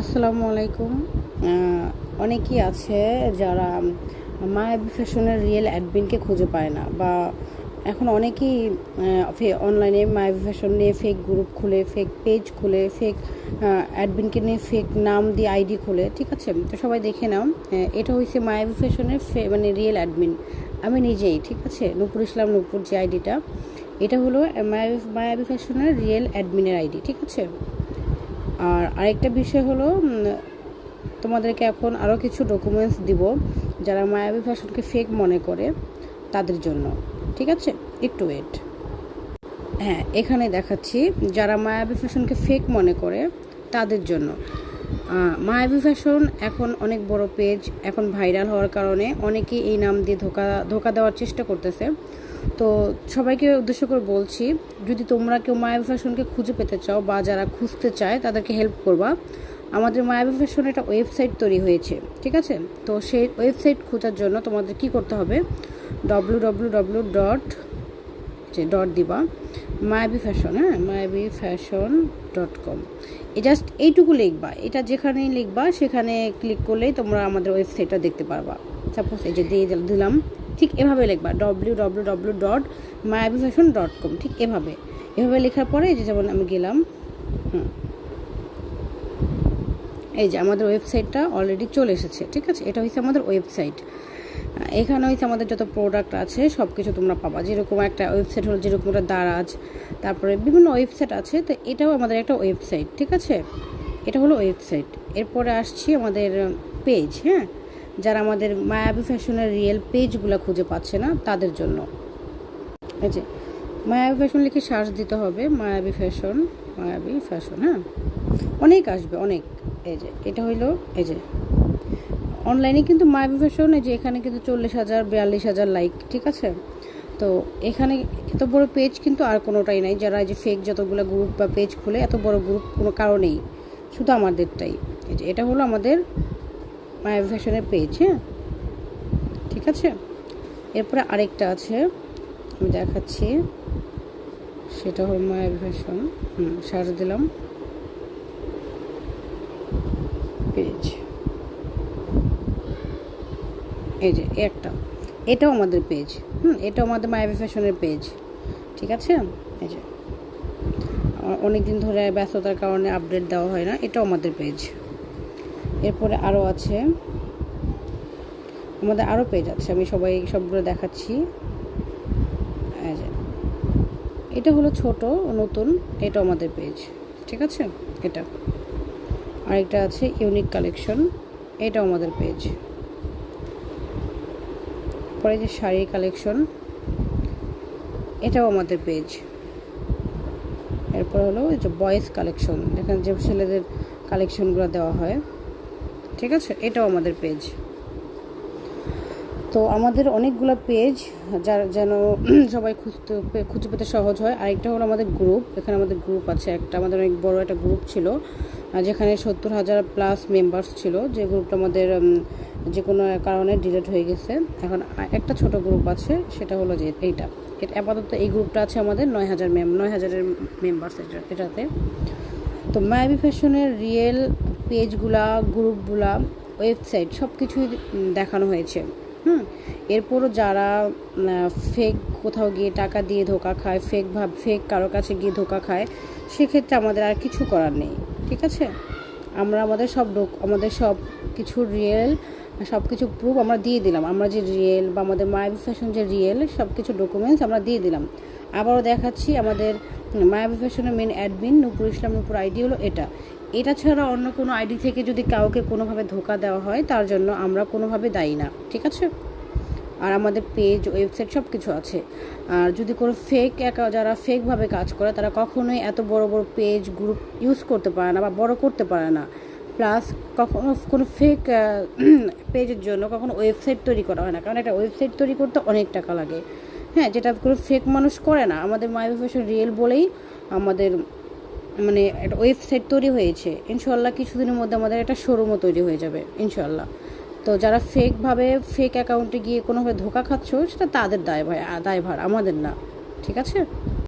আসসালামু আলাইকুম। অনেকেই আছে যারা মায়াবী ফ্যাশনের রিয়েল অ্যাডমিনকে খুঁজে পায় না বা এখন অনেকেই অনলাইনে মায়াবী ফ্যাশন নিয়ে ফেক গ্রুপ খুলে ফেক পেজ খুলে ফেক অ্যাডমিনকে নিয়ে ফেক নাম দিয়ে আইডি খুলে, ঠিক আছে? তো সবাই দেখে নাও এটা হচ্ছে মায়াবী ফ্যাশনের ফে- মানে রিয়েল অ্যাডমিন আমি নিজেই, ঠিক আছে? নূপুর ইসলাম নূপুর যে আইডিটা এটা হলো মায়াবী মায়াবী ফ্যাশনের রিয়েল অ্যাডমিনের আইডি ঠিক আছে? আর আরেকটা বিষয় হলো তোমাদেরকে এখন আরও কিছু ডকুমেন্টস দিব যারা মায়াবী ফ্যাশনকে ফেক মনে করে তাদের জন্য। ঠিক আছে? একটু ওয়েট হ্যাঁ এখানে দেখাচ্ছি যারা মায়াবী ফ্যাশনকে ফেক মনে করে তাদের জন্য। মায়াবী ফ্যাশন এখন অনেক বড় পেজ এখন ভাইরাল হওয়ার কারণে অনেকেই এই নাম দিয়ে ধোকা ধোকা দেওয়ার চেষ্টা করতেছে। তো সবাইকে উদ্দেশ্য করে বলছি, যদি তোমরা কেউ মায়াবী ফ্যাশনকে খুঁজে পেতে চাও বা যারা খুঁজতে চায় তাদেরকে হেল্প করবা। আমাদের মায়াবী ফ্যাশন একটা ওয়েবসাইট তৈরি হয়েছে, ঠিক আছে? তো সেই ওয়েবসাইট খোঁজার জন্য তোমাদের কি করতে হবে? ডব্লু ডব্লু ডব্লু ডট যে ডট দিবা মায়াবী ফ্যাশন হ্যাঁ? মায়াবী ফ্যাশন ডট কম এই জাস্ট এইটুকু লিখবা, এটা যেখানেই লিখবা, সেখানে ক্লিক করলেই তোমরা আমাদের ওয়েবসাইটটা দেখতে পারবা। সাপোজ এই যে দিয়ে দিলাম, ঠিক এভাবে লিখবা W W W dot Mayabi dot com ঠিক এভাবে। এভাবে লেখার পরে এই যে যেমন আমি গেলাম, হুম। এই যে আমাদের ওয়েবসাইটটা অলরেডি চলে এসেছে, ঠিক আছে? এটা হচ্ছে আমাদের ওয়েবসাইট। এখানে হচ্ছে আমাদের যত প্রোডাক্ট আছে সব কিছু তোমরা পাবা। যেরকম একটা ওয়েবসাইট হলো, যেরকম একটা দারাজ, তারপরে বিভিন্ন ওয়েবসাইট আছে, তো এটাও আমাদের একটা ওয়েবসাইট, ঠিক আছে? এটা হলো ওয়েবসাইট। এরপরে আসছি আমাদের পেজ হ্যাঁ? যারা আমাদের মায়াবী ফ্যাশনের রিয়েল পেজগুলো খুঁজে পাচ্ছে না, তাদের জন্য। এই যে, মায়াবী ফ্যাশন লিখে সার্চ দিতে হবে, মায়াবী ফ্যাশন মায়াবী ফ্যাশন হ্যাঁ? অনেক আসবে, অনেক। এই যে, এটা হইল, এই যে অনলাইনে কিন্তু মায়াবী ফ্যাশন এই যে, এখানে কিন্তু চল্লিশ হাজার, বিয়াল্লিশ হাজার লাইক ঠিক আছে? তো এখানে এত বড় পেজ কিন্তু আর কোনোটাই নাই। যারা এই যে ফেক যতগুলো গ্রুপ বা পেজ খুলে, এত বড় গ্রুপ কোনো কারণেই, শুধু আমাদেরটাই। এই যে, এটা হলো আমাদের মায়াবী ফ্যাশনের পেজ হ্যাঁ? ঠিক আছে? এরপরে আরেকটা আছে, আমি দেখাচ্ছি। সেটা হলো মায়াবী ফ্যাশন হুম সার্চ দিলাম। পেজ এই যে, একটা। এটাও আমাদের পেজ হুম, এটাও আমাদের মায়াবী ফ্যাশনের পেজ ঠিক আছে? এই যে। অনেক দিন ধরে ব্যস্ততার কারণে আপডেট দেওয়া হয় না, এটাও আমাদের পেজ এরপরে আরও আছে। আমাদের আরও পেজ আছে, আমি সবাই সবগুলো দেখাচ্ছি। এটা হলো ছোট, নতুন এটা আমাদের পেজ ঠিক আছে? এটা। আরেকটা আছে ইউনিক কালেকশন এটাও আমাদের পেজ পরে যে শাড়ির কালেকশন এটাও আমাদের পেজ এরপর হলো যে বয়েজ কালেকশন যেখানে যে ছেলেদের কালেকশনগুলো দেওয়া হয়। ঠিক আছে? এটাও আমাদের পেজ তো আমাদের অনেকগুলো পেজ যার যেন সবাই খুঁজতে খুঁজে পেতে সহজ হয়। আরেকটা হলো আমাদের গ্রুপ এখানে আমাদের গ্রুপ আছে একটা, আমাদের অনেক বড় একটা গ্রুপ ছিল যেখানে সত্তর হাজার প্লাস মেম্বার্স ছিল, যে গ্রুপটা আমাদের যে কোনো কারণে ডিলেট হয়ে গেছে। এখন একটা ছোট গ্রুপ আছে, সেটা হলো যে এইটা। এটা, আপাতত এই গ্রুপটা আছে আমাদের নয় হাজার মেম নয় হাজারের মেম্বার্স এটাতে। তো মায়াবী ফ্যাশনের রিয়েল পেজগুলা, গ্রুপগুলা, ওয়েবসাইট সব কিছুই দেখানো হয়েছে। হুম? এরপরও যারা ফেক কোথাও গিয়ে টাকা দিয়ে ধোকা খায় ফেক ভাব ফেক কারও কাছে গিয়ে ধোকা খায়, সেক্ষেত্রে আমাদের আর কিছু করার নেই, ঠিক আছে? আমরা আমাদের সব ডক আমাদের সব কিছু রিয়েল সব কিছু প্রুফ আমরা দিয়ে দিলাম। আমরা যে রিয়েল বা আমাদের মায়াবী ফ্যাশন যে রিয়েল সব কিছু ডকুমেন্টস আমরা দিয়ে দিলাম। আবারও দেখাচ্ছি আমাদের মায়াবী ফ্যাশনের main admin Nupur Islam, Nupur ID হলো এটা। এটা ছাড়া অন্য কোনো আইডি থেকে যদি কাউকে কোনোভাবে ধোকা দেওয়া হয়, তার জন্য আমরা কোনোভাবে দায়ী না। ঠিক আছে? আর আমাদের পেজ ওয়েবসাইট সব কিছু আছে। আর যদি কোনো ফেক একা যারা ফেকভাবে কাজ করে, তারা কখনোই এত বড় বড় পেজ গ্রুপ ইউজ করতে পারে না বা বড় করতে পারে না। প্লাস কখনো কোনো ফেক পেজের জন্য কখনো ওয়েবসাইট তৈরি করা হয় না। কারণ একটা ওয়েবসাইট তৈরি করতে অনেক টাকা লাগে। হ্যাঁ যেটা কোনো ফেক মানুষ করে না। আমাদের মাই প্রফেশন রিয়েল বলেই আমাদের মানে একটা ওয়েবসাইট তৈরি হয়েছে। ইনশাল্লাহ কিছুদিনের মধ্যে আমাদের একটা শোরুমও তৈরি হয়ে যাবে ইনশাল্লাহ তো যারা ফেকভাবে ফেক অ্যাকাউন্টে গিয়ে কোনোভাবে ধোকা খাচ্ছ, সেটা তাদের দায় ভাই দায়ভার, আমাদের না। ঠিক আছে?